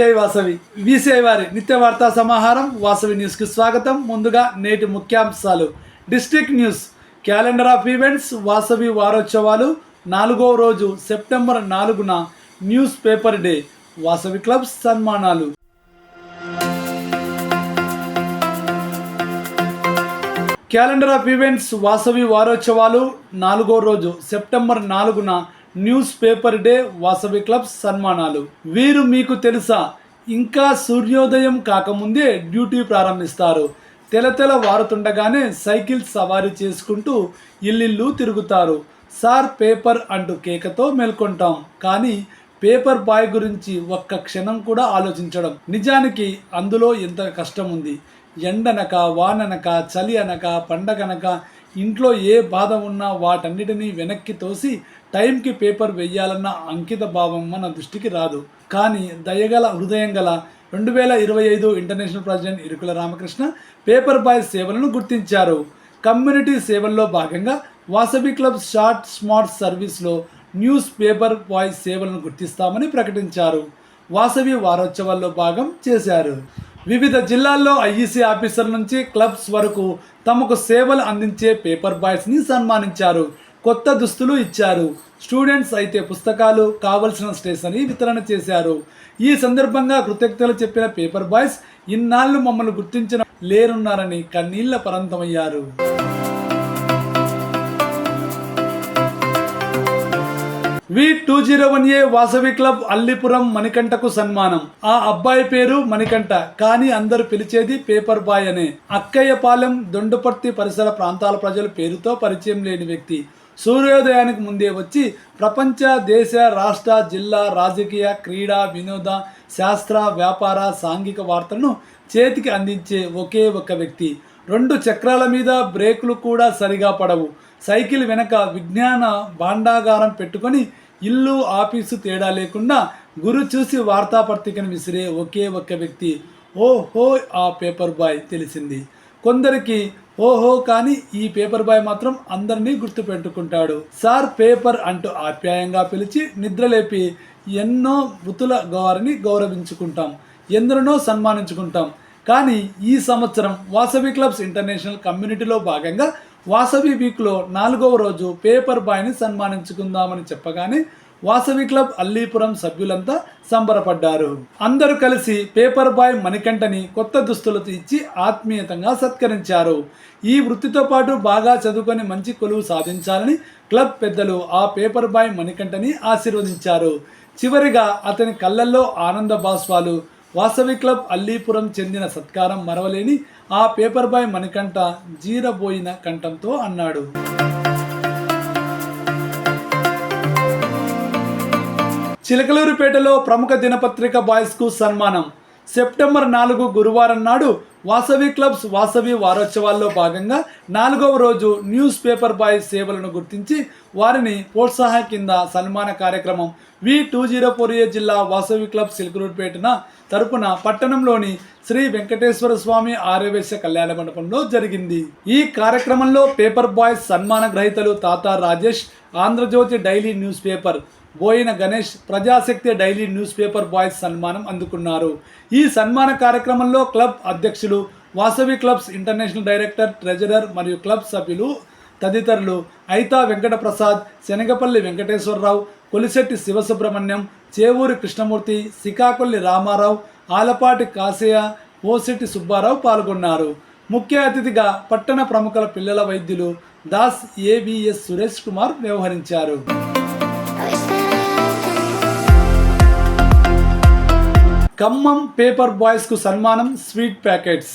జై వాసవి. వీసీఐ వారి నిత్య వార్తా సమాహారం వాసవి న్యూస్కి స్వాగతం. ముందుగా నేటి ముఖ్యాంశాలు. District news. Calendar of events Vasavi వారోత్సవాలు నాలుగో రోజు సెప్టెంబర్ నాలుగున news paper day. Vasavi clubs సన్మానాలు. క్యాలెండర్ ఆఫ్ ఈవెంట్స్ వాసవి వారోత్సవాలు నాలుగో రోజు సెప్టెంబర్ నాలుగున news paper day Vasavi club సన్మానాలు. వీరు మీకు తెలుసా? ఇంకా సూర్యోదయం కాకముందే డ్యూటీ ప్రారంభిస్తారు. తెలతెల వారుతుండగానే సైకిల్ సవారీ చేసుకుంటూ ఇల్లిల్లు తిరుగుతారు. సార్ పేపర్ అంటూ కేకతో మేల్కొంటాం. కానీ పేపర్ బాయ్ గురించి ఒక్క క్షణం కూడా ఆలోచించడం. నిజానికి అందులో ఎంత కష్టం ఉంది ఎండనక వాననక చలి అనక పండగనక ఇంట్లో ఏ బాధ ఉన్నా వాటన్నిటినీ వెనక్కి తోసి టైంకి పేపర్ వెయ్యాలన్న అంకిత భావం మన దృష్టికి రాదు. కానీ దయగల హృదయం గల రెండు వేల ఇరవై ఐదు international president Irukula Ramakrishna paper boy సేవలను గుర్తించారు. కమ్యూనిటీ సేవల్లో భాగంగా వాసవి క్లబ్ షార్ట్ స్మార్ట్ సర్వీస్లో న్యూస్ పేపర్ బాయ్ సేవలను గుర్తిస్తామని ప్రకటించారు. వాసవి వారోత్సవాల్లో భాగం చేశారు. వివిధ జిల్లాల్లో ఐఈసీ ఆఫీసర్ నుంచి క్లబ్స్ వరకు తమకు సేవలు అందించే పేపర్ బాయ్స్ని సన్మానించారు. కొత్త దుస్తులు ఇచ్చారు. స్టూడెంట్స్ అయితే పుస్తకాలు కావలసిన స్టేషనరీ వితరణ చేశారు. ఈ సందర్భంగా కృతజ్ఞతలు చెప్పిన పేపర్ బాయ్స్ ఇన్నాళ్ళు మమ్మల్ని గుర్తించిన లేరున్నారని కన్నీళ్ళ పరంతమయ్యారు. V two zero one A Vasavi club Allipuram మణికంఠకు సన్మానం. ఆ అబ్బాయి పేరు మణికంఠ కానీ అందరూ పిలిచేది పేపర్ బాయ్ అనే. అక్కయ్యపాలెం దొండుపర్తి పరిసర ప్రాంతాల ప్రజల పేరుతో పరిచయం లేని వ్యక్తి. సూర్యోదయానికి ముందే వచ్చి ప్రపంచ దేశ రాష్ట్ర జిల్లా రాజకీయ క్రీడా వినోద శాస్త్ర వ్యాపార సాంఘిక వార్తలను చేతికి అందించే ఒకే ఒక వ్యక్తి. రెండు చక్రాల మీద బ్రేకులు కూడా సరిగా పడవు. సైకిల్ వెనక విజ్ఞాన భాండాగారం పెట్టుకొని ఇల్లు ఆఫీసు తేడా లేకుండా గురు చూసి వార్తాపత్రికను విసిరే ఒకే ఒక్క వ్యక్తి ఓహో ఆ పేపర్ బాయ్ తెలిసింది. కొందరికి ఓహో కానీ ఈ పేపర్ బాయ్ మాత్రం అందరినీ గుర్తుపెట్టుకుంటాడు. సార్ పేపర్ అంటూ ఆప్యాయంగా పిలిచి నిద్రలేపి ఎన్నో మృతుల వారిని గౌరవించుకుంటాం ఎందరినో సన్మానించుకుంటాం. కానీ ఈ సంవత్సరం వాసవి క్లబ్స్ ఇంటర్నేషనల్ కమ్యూనిటీలో భాగంగా వాసవి వీక్లో నాలుగవ రోజు పేపర్ బాయ్ని సన్మానించుకుందామని చెప్పగానే వాసవి క్లబ్ అల్లీపురం సభ్యులంతా సంబరపడ్డారు. అందరూ కలిసి పేపర్ బాయ్ మణికంఠని కొత్త దుస్తులతో ఇచ్చి ఆత్మీయతంగా సత్కరించారు. ఈ వృత్తితో పాటు బాగా చదువుకొని మంచి కొలువు సాధించాలని క్లబ్ పెద్దలు ఆ పేపర్ బాయ్ మణికంఠని ఆశీర్వదించారు. చివరిగా అతని కళ్ళల్లో ఆనంద భాస్వాలు వాసవి క్లబ్ అల్లీపురం చెందిన సత్కారం మరవలేని ఆ పేపర్ బాయ్ మణికంఠ జీరబోయిన కంఠంతో అన్నాడు. చిలకలూరుపేటలో ప్రముఖ దినపత్రిక బాయ్స్కు సన్మానం. సెప్టెంబర్ నాలుగు గురువారం నాడు వాసవి క్లబ్స్ వాసవి వారోత్సవాల్లో భాగంగా నాలుగవ రోజు న్యూస్ పేపర్ బాయ్ సేవలను గుర్తించి వారిని ప్రోత్సాహ కింద సన్మాన కార్యక్రమం V two zero four A జిల్లా వాసవి క్లబ్ సిల్క్రూట్పేటన తరపున పట్టణంలోని శ్రీ వెంకటేశ్వర స్వామి ఆర్యవేశ కళ్యాణ మండపంలో జరిగింది. ఈ కార్యక్రమంలో పేపర్ బాయ్స్ సన్మాన గ్రహీతలు Tata Rajesh Andhrajyothi daily news paper Boina Ganesh Prajasakti daily news paper boys సన్మానం అందుకున్నారు. ఈ సన్మాన కార్యక్రమంలో క్లబ్ అధ్యక్షులు Vasavi clubs international director treasurer మరియు క్లబ్ సభ్యులు తదితరులు ఐతా వెంకట ప్రసాద్ శనగపల్లి వెంకటేశ్వరరావు కొలిశెట్టి శివసుబ్రహ్మణ్యం చేవూరి కృష్ణమూర్తి సికాకొల్లి రామారావు ఆలపాటి కాశయ్య ఓశెట్టి సుబ్బారావు పాల్గొన్నారు. ముఖ్య అతిథిగా పట్టణ ప్రముఖుల పిల్లల వైద్యులు దాస్ ఏబిఎస్ సురేష్ కుమార్ వ్యవహరించారు. ఖమ్మం పేపర్ బాయ్స్కు సన్మానం స్వీట్ ప్యాకెట్స్.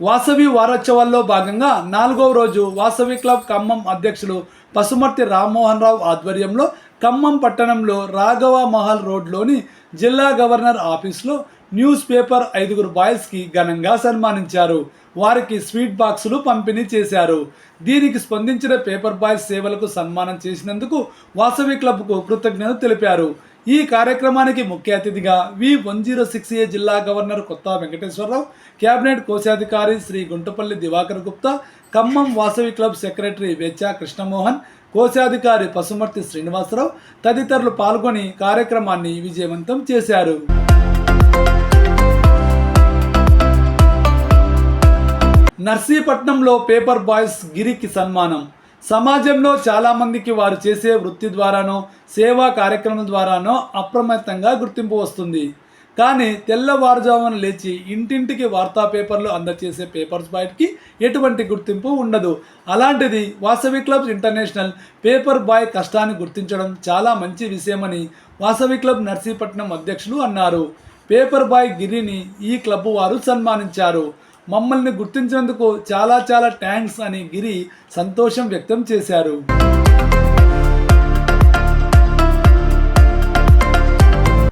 వాసవి వారోత్సవాల్లో భాగంగా నాలుగవ రోజు వాసవి క్లబ్ ఖమ్మం అధ్యక్షులు పసుమర్తి రామ్మోహన్ రావు ఆధ్వర్యంలో ఖమ్మం పట్టణంలో రాఘవ మహల్ రోడ్లోని జిల్లా గవర్నర్ ఆఫీస్లో న్యూస్ పేపర్ ఐదుగురు బాయ్స్కి ఘనంగా సన్మానించారు. వారికి స్వీట్ బాక్సులు పంపిణీ చేశారు. దీనికి స్పందించిన పేపర్ బాయ్స్ సేవలకు సన్మానం చేసినందుకు వాసవి క్లబ్కు కృతజ్ఞత తెలిపారు. ఈ కార్యక్రమానికి ముఖ్య అతిథిగా V one zero six A జిల్లా గవర్నర్ కొత్త వెంకటేశ్వరరావు కేబినెట్ కోశాధికారి శ్రీ గుంటపల్లి దివాకర్ గుప్తా ఖమ్మం వాసవి క్లబ్ సెక్రటరీ వెచ్చా కృష్ణమోహన్ కోశాధికారి పశుమర్తి శ్రీనివాసరావు తదితరులు పాల్గొని కార్యక్రమాన్ని విజయవంతం చేశారు. నర్సీపట్నంలో పేపర్ బాయ్స్ గిరికి సన్మానం. సమాజంలో చాలామందికి వారు చేసే వృత్తి ద్వారానో సేవా కార్యక్రమం ద్వారానో అప్రమత్తంగా గుర్తింపు వస్తుంది. కానీ తెల్లవారుజామున లేచి ఇంటింటికి వార్తా పేపర్లు అందచేసే పేపర్స్ బాయ్కి ఎటువంటి గుర్తింపు ఉండదు. అలాంటిది Vasavi clubs international paper boy కష్టాన్ని గుర్తించడం చాలా మంచి విషయమని వాసవి క్లబ్ నర్సీపట్నం అధ్యక్షులు అన్నారు. పేపర్ బాయ్ గిరిని ఈ క్లబ్ వారు సన్మానించారు. మమ్మల్ని గుర్తించినందుకు చాలా చాలా థ్యాంక్స్ అని గిరి సంతోషం వ్యక్తం చేశారు.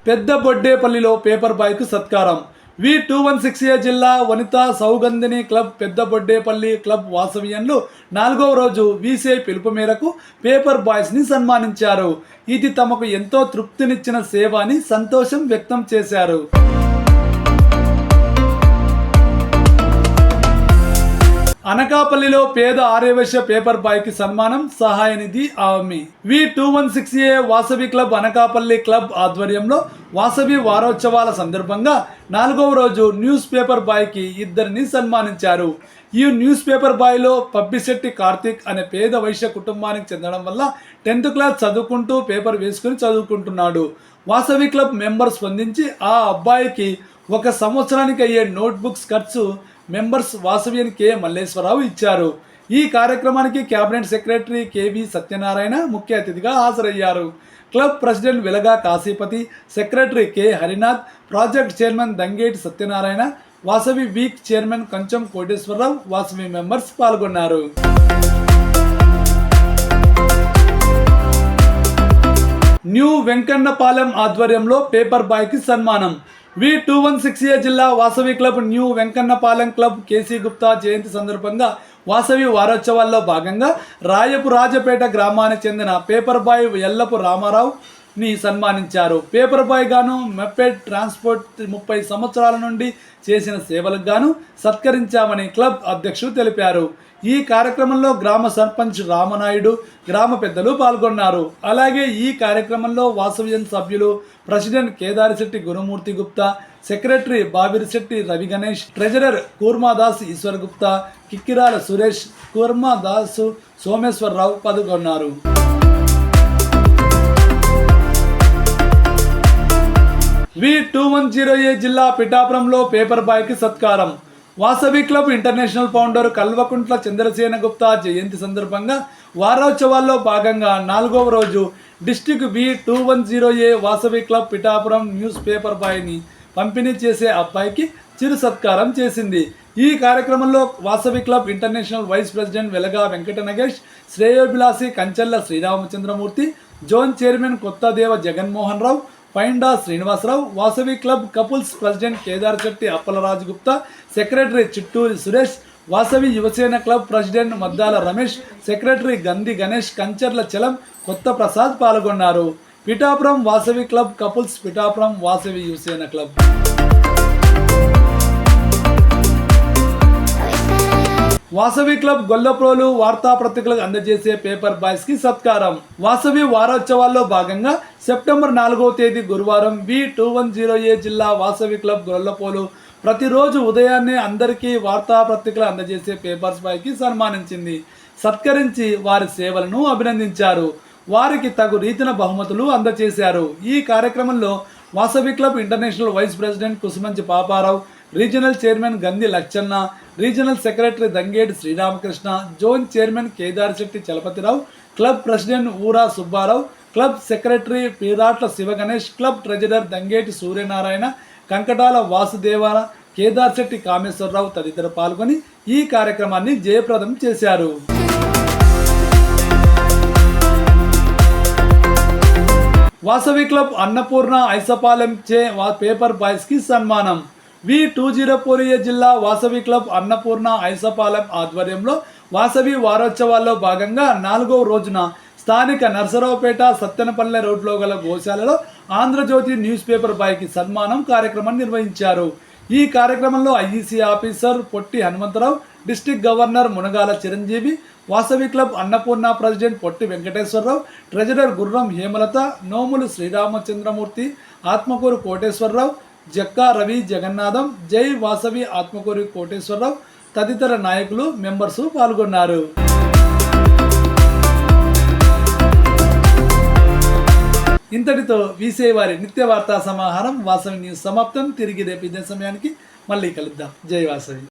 పెద్ద బొడ్డేపల్లిలో పేపర్ బాయ్కు సత్కారం. V two one six A జిల్లా వనిత సౌగంధిని క్లబ్ పెద్ద బొడ్డేపల్లి క్లబ్ వాసవియన్లు నాలుగవ రోజు వీసీఐ పిలుపు మేరకు పేపర్ బాయ్స్ని సన్మానించారు. ఇది తమకు ఎంతో తృప్తినిచ్చిన సేవ అని సంతోషం వ్యక్తం చేశారు. అనకాపల్లిలో పేద ఆర్యవైశ్య పేపర్ బాయ్కి సన్మానం సహాయ నిధి ఆమె. V two one six A Vasavi club Anakapalli club ఆధ్వర్యంలో వాసవి వారోత్సవాల సందర్భంగా నాలుగవ రోజు న్యూస్ పేపర్ బాయ్కి ఇద్దరిని సన్మానించారు. ఈ న్యూస్ పేపర్ బాయ్లో పబ్బిశెట్టి కార్తీక్ అనే పేద వైశ్య కుటుంబానికి చెందడం వల్ల టెన్త్ క్లాస్ చదువుకుంటూ పేపర్ వేసుకుని చదువుకుంటున్నాడు. వాసవి క్లబ్ మెంబర్ స్పందించి ఆ అబ్బాయికి ఒక సంవత్సరానికి అయ్యే నోట్బుక్స్ ఖర్చు మెంబర్స్ వాసవ్యన్ కె మల్లేశ్వరరావు ఇచ్చారు. ఈ కార్యక్రమానికి కేబినెట్ సెక్రటరీ కేవి సత్యనారాయణ ముఖ్య అతిథిగా హాజరయ్యారు. Club president Velaga Kasipathi secretary K Harinath project chairman Dangeti Satyanarayana Vasavi week chairman Kancham Koteswararao Vasavi members పాల్గొన్నారు. న్యూ వెంకన్నపాలెం ఆధ్వర్యంలో పేపర్ బాయ్కి సన్మానం. V two one six A జిల్లా Vasavi club new Venkannapalem club KC Gupta జయంతి సందర్భంగా వాసవి వారోత్సవాల్లో భాగంగా రాయపు రాజపేట గ్రామానికి చెందిన పేపర్ బాయ్ ఎల్లపు రామారావు ని సన్మానించారు. పేపర్ బాయ్ గాను మెపెడ్ ట్రాన్స్పోర్ట్ ముప్పై సంవత్సరాల నుండి చేసిన సేవలకు గాను సత్కరించామని క్లబ్ అధ్యక్షులు తెలిపారు. ఈ కార్యక్రమంలో గ్రామ సర్పంచ్ రామనాయుడు గ్రామ పెద్దలు పాల్గొన్నారు. అలాగే ఈ కార్యక్రమంలో వాసవ్యం సభ్యులు president Kedarisetti Gurumurthy Gupta secretary Babirisetti Ravi Ganesh treasurer Kurmadas Eswar Gupta Kikkirala Suresh Kurmadasu Someswararao పాల్గొన్నారు. V two one zero A జిల్లా పిఠాపురంలో పేపర్ బాయ్కి సత్కారం. Vasavi club international founder Kalvakuntla Chandrasena Gupta జయంతి సందర్భంగా వారోత్సవాల్లో భాగంగా నాలుగవ రోజు district V two one zero A Vasavi club Pithapuram news paper బాయ్ని పంపిణీ చేసే అబ్బాయికి చిరు సత్కారం చేసింది. ఈ కార్యక్రమంలో Vasavi club international vice president Velaga Venkata Nagesh శ్రేయోభిలాసి Kanchella Sriramachandramurthy zone chairman Kottadeva Jaganmohan Rao Painda Srinivasarao Vasavi club couples president Kedar Setti Appalaraju Gupta secretary Chitturi Suresh Vasavi Yuvasena club president Maddala Ramesh secretary Gandi Ganesh Kancharla Chalam Kotha Prasad పాల్గొన్నారు. Pithapuram Vasavi club couples Pithapuram Vasavi Yuvasena club. Vasavi club Gollaprolu వార్తాపత్రికలకు అందజేసే paper బాయ్స్కి సత్కారం. వాసవి వారోత్సవాల్లో భాగంగా September నాలుగవ తేదీ గురువారం V two one zero A జిల్లా వాసవి క్లబ్ గొల్లపోలు ప్రతిరోజు ఉదయాన్నే అందరికీ వార్తాపత్రికలు అందజేసే పేపర్స్ బాయ్కి సన్మానించింది. సత్కరించి వారి సేవలను అభినందించారు. వారికి తగు రీతిన బహుమతులు అందజేశారు. ఈ కార్యక్రమంలో Vasavi club international vice president Kusumanchi Paparao regional chairman Gandi Lachanna regional secretary Dangeti Sriramakrishna zone chairman Kedarisetti Chalapathirao club president Oora Subbarao club secretary Peeratla Sivaganesh club treasurer Dangeti Suryanarayana Kankatala Vasudevala Kedarsetti Kameswararao తదితరులు పాల్గొని ఈ కార్యక్రమాన్ని జయప్రదం చేశారు. Vasavi club Annapurna ఐసపాలెం చే వా- paper బాయ్స్కి సన్మానం. V two zero four A జిల్లా వాసవి క్లబ్ అన్నపూర్ణ ఐసపాలెం ఆధ్వర్యంలో వాసవి వారోత్సవాల్లో భాగంగా నాలుగవ రోజున స్థానిక నర్సరావుపేట సత్తెనపల్లె రోడ్లో గల గోశాలలో ఆంధ్రజ్యోతి న్యూస్ పేపర్ బాయ్కి సన్మానం కార్యక్రమం నిర్వహించారు. ఈ కార్యక్రమంలో IEC officer Potti Hanumantharao district governor Munagala Chiranjeevi Vasavi club Annapurna president Potti Venkateswararao treasurer Gurram Hemalatha నోములు శ్రీరామచంద్రమూర్తి ఆత్మకూరు కోటేశ్వరరావు జక్కా రవి జగన్నాథం జై వాసవి ఆత్మకూరి కోటేశ్వరరావు తదితర నాయకులు మెంబర్స్ పాల్గొన్నారు. ఇంతటితో వీసే వారి నిత్య వార్తా సమాహారం వాసవి న్యూస్ సమాప్తం. తిరిగి రేపు ఇదే సమయానికి మళ్ళీ కలుద్దాం. జై వాసవి.